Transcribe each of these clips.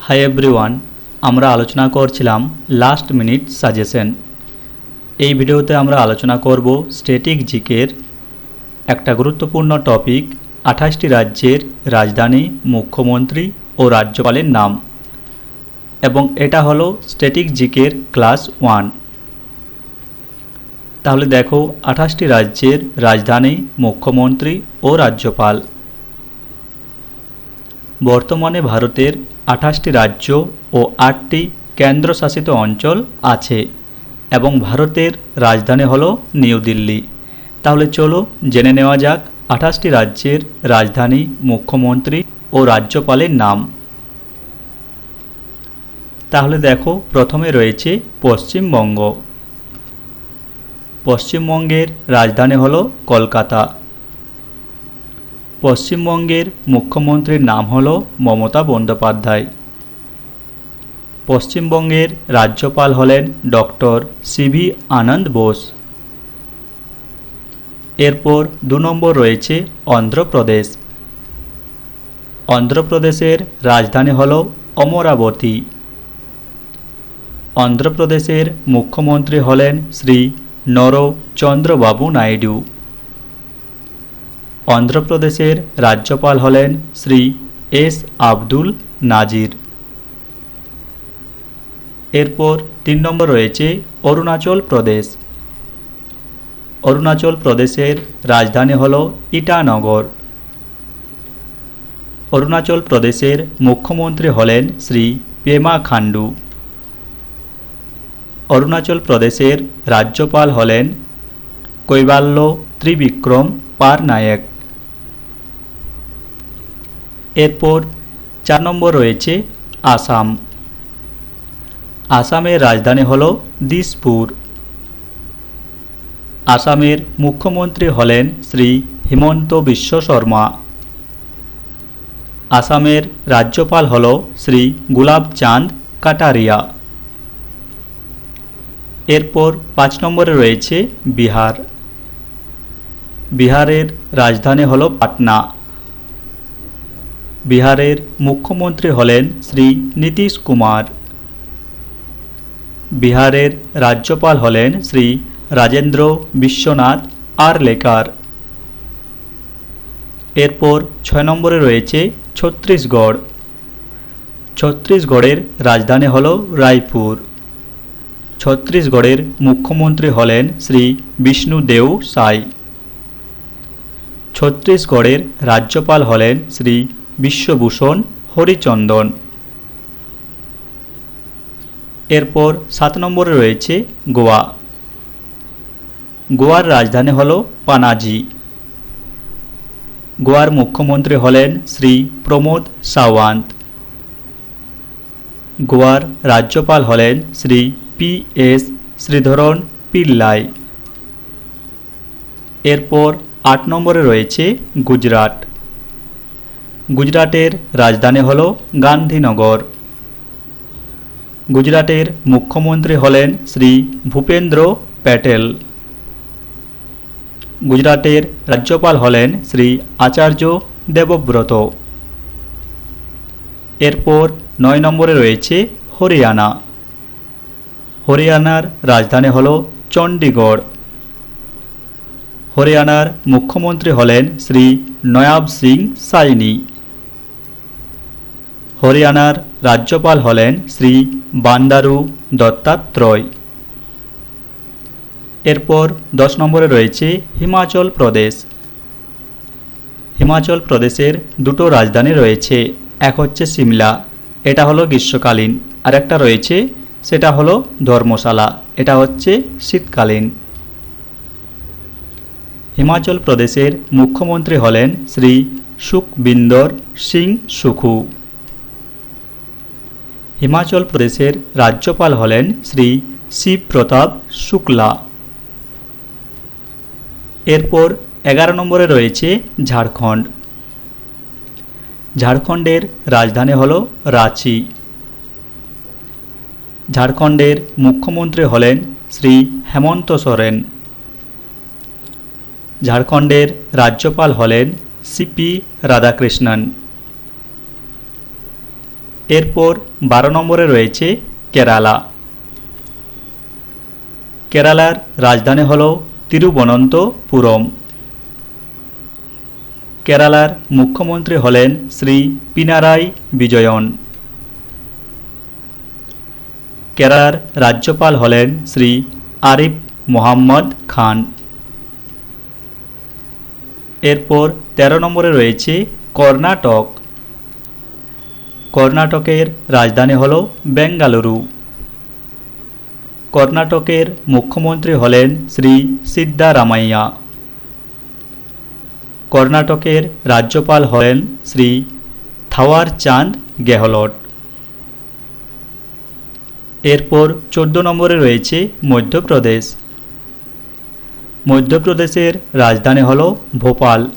Hi everyone আমরা আলোচনা করছিলাম লাস্ট মিনিট সাজেশন এই ভিডিওতে আমরা আলোচনা করব স্ট্যাটিক জিকের একটা গুরুত্বপূর্ণ টপিক আঠাশটি রাজ্যের রাজধানী, মুখ্যমন্ত্রী ও রাজ্যপালের নাম। এবং এটা হলো স্ট্যাটিক জিকের ক্লাস ওয়ান তাহলে দেখো আঠাশটি রাজ্যের রাজধানী, মুখ্যমন্ত্রী ও রাজ্যপাল। বর্তমানে ভারতের আঠাশটি রাজ্য ও আটটি কেন্দ্রশাসিত অঞ্চল আছে এবং ভারতের রাজধানী হল নিউ দিল্লি। তাহলে চলো জেনে নেওয়া যাক আঠাশটি রাজ্যের রাজধানী মুখ্যমন্ত্রী ও রাজ্যপালের নাম। তাহলে দেখো প্রথমে রয়েছে পশ্চিমবঙ্গ। পশ্চিমবঙ্গের রাজধানী হল কলকাতা। পশ্চিমবঙ্গের মুখ্যমন্ত্রীর নাম হল মমতা বন্দ্যোপাধ্যায়। পশ্চিমবঙ্গের রাজ্যপাল হলেন ডক্টর সিভি আনন্দ বোস। এরপর দু নম্বর রয়েছে অন্ধ্রপ্রদেশ। অন্ধ্রপ্রদেশের রাজধানী হল অমরাবতী। অন্ধ্রপ্রদেশের মুখ্যমন্ত্রী হলেন শ্রী নরচন্দ্রবাবু নাইডু। অন্ধ্রপ্রদেশের রাজ্যপাল হলেন শ্রী এস আব্দুল নাজির। এরপর তিন নম্বর রয়েছে অরুণাচল প্রদেশ। অরুণাচল প্রদেশের রাজধানী হল ইটানগর। অরুণাচল প্রদেশের মুখ্যমন্ত্রী হলেন শ্রী পেমা খান্ডু অরুণাচল প্রদেশের রাজ্যপাল হলেন কৈবাল্য ত্রিবিক্রম পার নায়ক এরপর চার নম্বর রয়েছে আসাম। আসামের রাজধানী হল দিসপুর। আসামের মুখ্যমন্ত্রী হলেন শ্রী হিমন্ত বিশ্ব শর্মা। আসামের রাজ্যপাল হল শ্রী গুলাব চাঁদ কাটারিয়া। এরপর পাঁচ নম্বরে রয়েছে বিহার। বিহারের রাজধানী হল পাটনা। বিহারের মুখ্যমন্ত্রী হলেন শ্রী নীতিশ কুমার। বিহারের রাজ্যপাল হলেন শ্রী রাজেন্দ্র বিশ্বনাথ আরলেকার। এরপর ছয় নম্বরে রয়েছে ছত্তিশগড়। ছত্তিশগড়ের রাজধানী হল রায়পুর। ছত্তিশগড়ের মুখ্যমন্ত্রী হলেন শ্রী বিষ্ণুদেও সাই। ছত্তিশগড়ের রাজ্যপাল হলেন শ্রী বিশ্বভূষণ হরিচন্দন। এরপর সাত নম্বরে রয়েছে গোয়া। গোয়ার রাজধানী হল পানাজি। গোয়ার মুখ্যমন্ত্রী হলেন শ্রী প্রমোদ সাওয়ান্ত। গোয়ার রাজ্যপাল হলেন শ্রী পি এস শ্রীধরন পিল্লাই। এরপর আট নম্বরে রয়েছে গুজরাট। গুজরাটের রাজধানী হল গান্ধীনগর। গুজরাটের মুখ্যমন্ত্রী হলেন শ্রী ভূপেন্দ্র প্যাটেল। গুজরাটের রাজ্যপাল হলেন শ্রী আচার্য দেবব্রত। এরপর নয় নম্বরে রয়েছে হরিয়ানা। হরিয়ানার রাজধানী হল চণ্ডীগড়। হরিয়ানার মুখ্যমন্ত্রী হলেন শ্রী নয়াব সিং সাইনি। হরিয়ানার রাজ্যপাল হলেন শ্রী বান্দারু দত্তাত্রয়। এরপর দশ নম্বরে রয়েছে হিমাচল প্রদেশ। হিমাচল প্রদেশের দুটো রাজধানী রয়েছে, এক হচ্ছে সিমলা, এটা হলো গ্রীষ্মকালীন, আর একটা রয়েছে, সেটা হলো ধর্মশালা, এটা হচ্ছে শীতকালীন। হিমাচল প্রদেশের মুখ্যমন্ত্রী হলেন শ্রী সুখবিন্দর সিং সুখু। হিমাচল প্রদেশের রাজ্যপাল হলেন শ্রী শিবপ্রতাপ শুক্লা। এরপর এগারো নম্বরে রয়েছে ঝাড়খণ্ড। ঝাড়খণ্ডের রাজধানী হল রাঁচি। ঝাড়খণ্ডের মুখ্যমন্ত্রী হলেন শ্রী হেমন্ত সোরেন। ঝাড়খণ্ডের রাজ্যপাল হলেন সিপি রাধাকৃষ্ণন। এরপর বারো নম্বরে রয়েছে কেরালা। কেরালার রাজধানী হল তিরুবনন্তপুরম কেরালার মুখ্যমন্ত্রী হলেন শ্রী পিনারাই বিজয়ন। কেরালার রাজ্যপাল হলেন শ্রী আরিফ মোহাম্মদ খান। এরপর ১৩ নম্বরে রয়েছে কর্ণাটক। কর্ণাটকের রাজধানী হল বেঙ্গালুরু। কর্ণাটকের মুখ্যমন্ত্রী হলেন শ্রী সিদ্ধারামাইয়া। কর্ণাটকের রাজ্যপাল হলেন শ্রী থাওয়ার চাঁদ গেহলট। এরপর চোদ্দ নম্বরে রয়েছে মধ্যপ্রদেশ। মধ্যপ্রদেশের রাজধানী হল ভোপাল।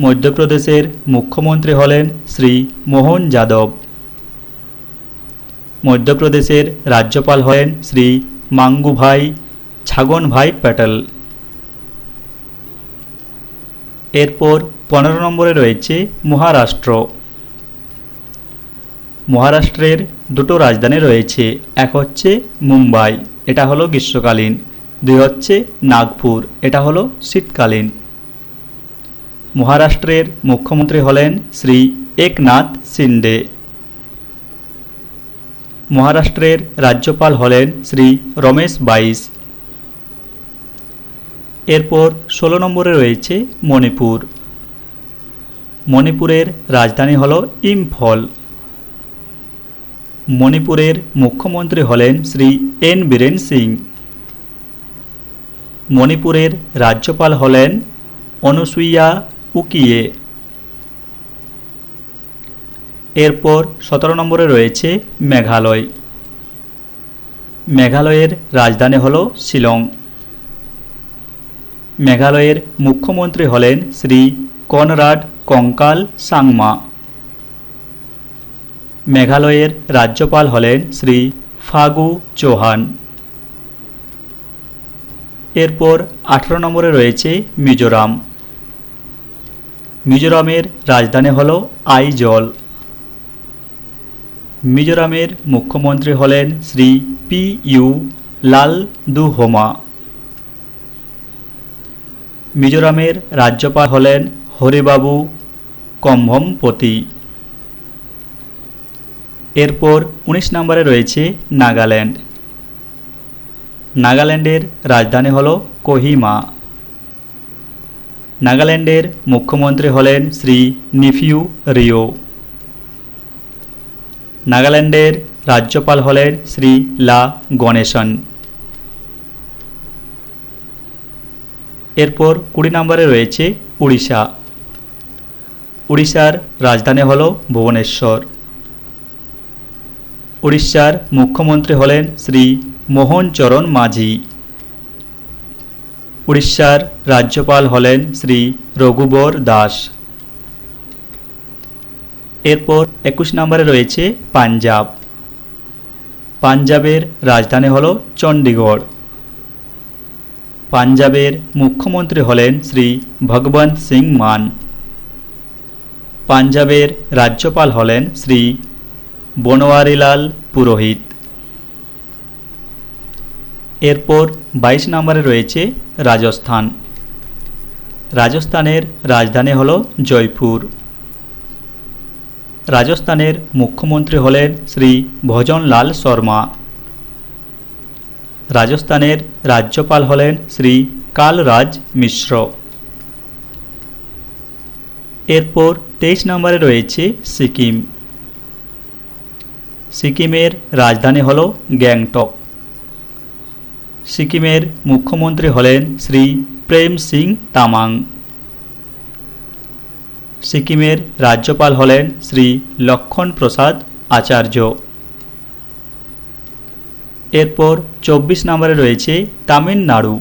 মধ্যপ্রদেশের মুখ্যমন্ত্রী হলেন শ্রী মোহন যাদব। মধ্যপ্রদেশের রাজ্যপাল হলেন শ্রী মাঙ্গুভাই ছাগনভাই প্যাটেল। এরপর পনেরো নম্বরে রয়েছে মহারাষ্ট্র। মহারাষ্ট্রের দুটো রাজধানী রয়েছে, এক হচ্ছে মুম্বাই, এটা হলো গ্রীষ্মকালীন, দুই হচ্ছে নাগপুর, এটা হলো শীতকালীন। মহারাষ্ট্রের মুখ্যমন্ত্রী হলেন শ্রী একনাথ সিন্ডে। মহারাষ্ট্রের রাজ্যপাল হলেন শ্রী রমেশ বাইস এরপর ষোলো নম্বরে রয়েছে মণিপুর। মণিপুরের রাজধানী হল ইম্ফল। মণিপুরের মুখ্যমন্ত্রী হলেন শ্রী এন বীরেন সিং। মণিপুরের রাজ্যপাল হলেন অনুসুইয়া উকিয়ে। এরপর সতেরো নম্বরে রয়েছে মেঘালয়। মেঘালয়ের রাজধানী হল শিলং। মেঘালয়ের মুখ্যমন্ত্রী হলেন শ্রী কনরাড কঙ্কাল সাংমা। মেঘালয়ের রাজ্যপাল হলেন শ্রী ফাগু চৌহান। এরপর আঠারো নম্বরে রয়েছে মিজোরাম। মিজোরামের রাজধানী হল আইজল। মিজোরামের মুখ্যমন্ত্রী হলেন Shri P U Lalduhoma মিজোরামের রাজ্যপাল হলেন হরিবাবু কম্ভমপতি। এরপর উনিশ নম্বরে রয়েছে নাগাল্যান্ড। নাগাল্যান্ডের রাজধানী হল কোহিমা। নাগাল্যান্ডের মুখ্যমন্ত্রী হলেন শ্রী নিফিউ রিও। নাগাল্যান্ডের রাজ্যপাল হলেন শ্রী লা গণেশন। এরপর কুড়ি নম্বরে রয়েছে উড়িষ্যা। উড়িষ্যার রাজধানী হল ভুবনেশ্বর। উড়িষ্যার মুখ্যমন্ত্রী হলেন শ্রী মোহন চরণ মাঝি। উড়িষ্যার রাজ্যপাল হলেন শ্রী রঘুবর দাস। এরপর একুশ নম্বরে রয়েছে পাঞ্জাব। পাঞ্জাবের রাজধানী হল চণ্ডীগড়। পাঞ্জাবের মুখ্যমন্ত্রী হলেন শ্রী ভগবন্ত সিং মান। পাঞ্জাবের রাজ্যপাল হলেন শ্রী বনোয়ারিলাল পুরোহিত। এরপর বাইশ নম্বরে রয়েছে রাজস্থান। রাজস্থানের রাজধানী হল জয়পুর। রাজস্থানের মুখ্যমন্ত্রী হলেন শ্রী ভজনলাল শর্মা। রাজস্থানের রাজ্যপাল হলেন শ্রী কালরাজ মিশ্র। এরপর তেইশ নম্বরে রয়েছে সিকিম। সিকিমের রাজধানী হল গ্যাংটক। সিকিমের মুখ্যমন্ত্রী হলেন শ্রী প্রেম সিং তামাং। সিকিমের রাজ্যপাল হলেন শ্রী লক্ষণ প্রসাদ আচার্য। এরপর চব্বিশ নম্বরে রয়েছে তামিলনাড়ু।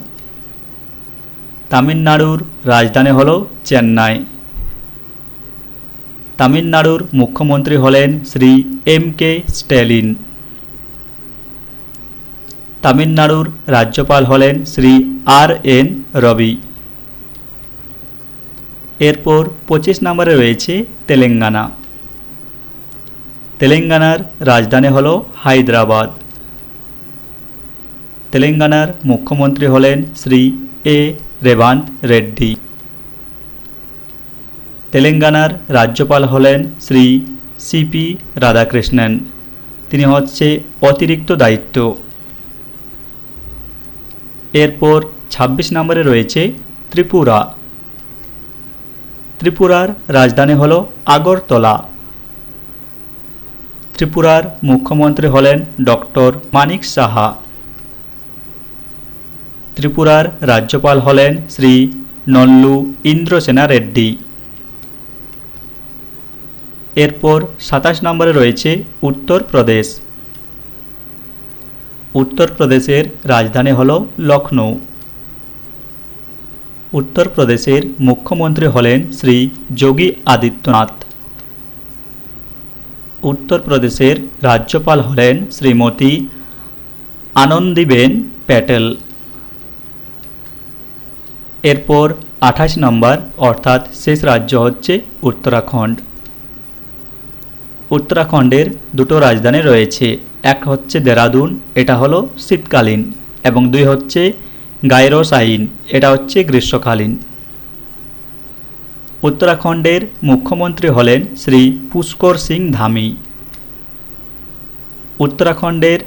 তামিলনাড়ুর রাজধানী হল চেন্নাই। তামিলনাড়ুর মুখ্যমন্ত্রী হলেন শ্রী এম কে স্ট্যালিন। তামিলনাড়ুর রাজ্যপাল হলেন শ্রী আর এন রবি। এরপর পঁচিশ নম্বরে রয়েছে তেলেঙ্গানা। তেলেঙ্গানার রাজধানী হল হায়দ্রাবাদ। তেলেঙ্গানার মুখ্যমন্ত্রী হলেন শ্রী এ রেভান্ত রেড্ডি। তেলেঙ্গানার রাজ্যপাল হলেন শ্রী সিপি রাধাকৃষ্ণন। তিনি হচ্ছে অতিরিক্ত দায়িত্ব। এরপর ২৬ নম্বরে রয়েছে ত্রিপুরা। ত্রিপুরার রাজধানী হল আগরতলা। ত্রিপুরার মুখ্যমন্ত্রী হলেন ডক্টর মানিক সাহা। ত্রিপুরার রাজ্যপাল হলেন শ্রী নল্লু ইন্দ্রসেনা রেড্ডি। এরপর সাতাশ নম্বরে রয়েছে উত্তরপ্রদেশ। উত্তরপ্রদেশের রাজধানী হল লখনৌ উত্তরপ্রদেশের মুখ্যমন্ত্রী হলেন শ্রী যোগী আদিত্যনাথ। উত্তরপ্রদেশের রাজ্যপাল হলেন শ্রীমতী আনন্দীবেন প্যাটেল। এরপর আঠাশ নম্বর, অর্থাৎ শেষ রাজ্য হচ্ছে উত্তরাখণ্ড। উত্তরাখণ্ডের দুটো রাজধানী রয়েছে। এক হচ্ছে দেরাদুন, এটা হলো শীতকালীন, এবং দুই হচ্ছে গায়রোসাইন এটা হচ্ছে গ্রীষ্মকালীন। উত্তরাখণ্ডের মুখ্যমন্ত্রী হলেন শ্রী পুষ্কর সিং ধামি। উত্তরাখণ্ডের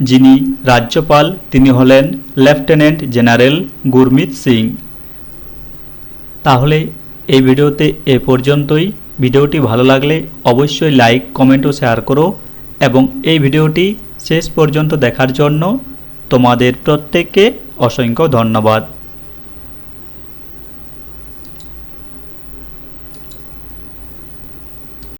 যিনি রাজ্যপাল, তিনি হলেন লেফটেন্যান্ট জেনারেল গুরমিত সিং। তাহলে এই ভিডিওতে এ পর্যন্তই। ভিডিওটি ভালো লাগলে অবশ্যই লাইক, কমেন্ট ও শেয়ার করো। এবং এই ভিডিওটি শেষ পর্যন্ত দেখার জন্য তোমাদের প্রত্যেককে অসংখ্য ধন্যবাদ।